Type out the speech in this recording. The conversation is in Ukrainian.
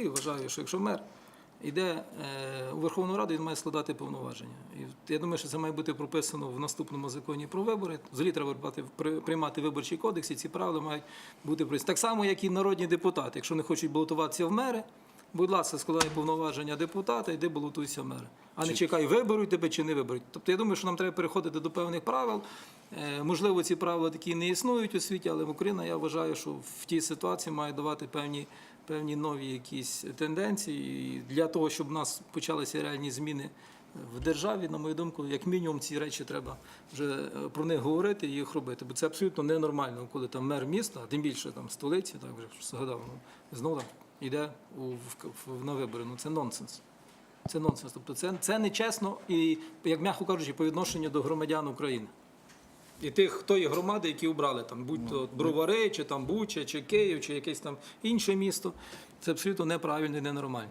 І вважаю, що якщо мер йде е, у Верховну Раду, він має складати повноваження. І я думаю, що це має бути прописано в наступному законі про вибори. Взагалі треба приймати виборчий кодекс, і ці правила мають бути. Так само, як і народні депутати. Якщо не хочуть балотуватися в мери, будь ласка, складай повноваження депутата, йди балотуйся в мери. А не чекай, виберуть тебе чи не виберуть. Тобто я думаю, що нам треба переходити до певних правил. Е, Можливо, ці правила такі не існують у світі, але Україна, я вважаю, що в тій ситуації має давати певні, певні нові якісь тенденції. І для того, щоб у нас почалися реальні зміни в державі, на мою думку, як мінімум ці речі треба вже е, про них говорити і їх робити. Бо це абсолютно ненормально, коли там мер міста, а тим більше там столиці, так вже згадав, ну, знову так, йде у, в, в, на вибори. Ну це нонсенс. Це нонсенс. Тобто це, це нечесно і, як м'яко кажучи, по відношенню до громадян України. І тих, хто є громади, які обрали там, будь то Бровари, чи там Буча, чи Київ, чи якесь там інше місто. Це абсолютно неправильно і ненормально.